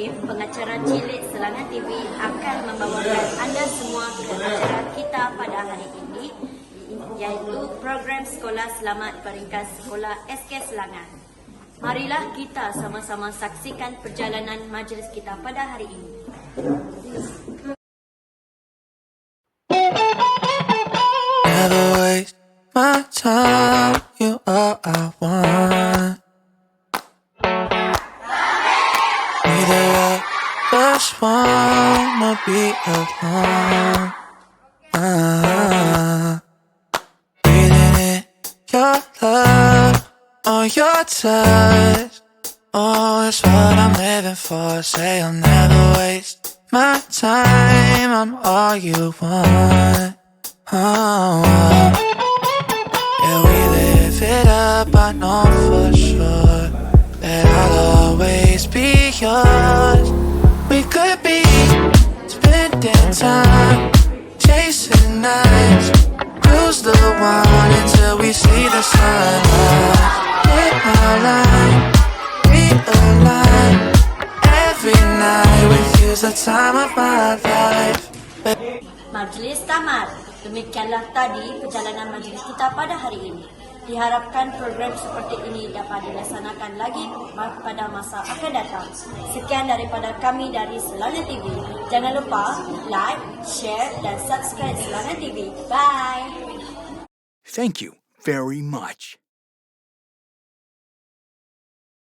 tim pengacara cilik Selangan TV akan membawakan anda semua ke acara kita pada hari ini iaitu program Sekolah Selamat Peringkat Sekolah SK Selangan. Marilah kita sama-sama saksikan perjalanan majlis kita pada hari ini. My time. You all I want. Us wanna be alone. Ah, breathing in your love or your touch. Oh, it's what I'm living for. Say I'll never waste my time. I'm all you want. Oh, yeah, we live it up. I know for sure that I'll always be yours. You's the time of my life. Majlis tamat. Demikianlah tadi perjalanan majlis kita pada hari ini. Diharapkan program seperti ini dapat dilaksanakan lagi pada masa akan datang. Sekian daripada kami dari Selana TV. Jangan lupa like, share dan subscribe Selana TV. Bye. Thank you very much.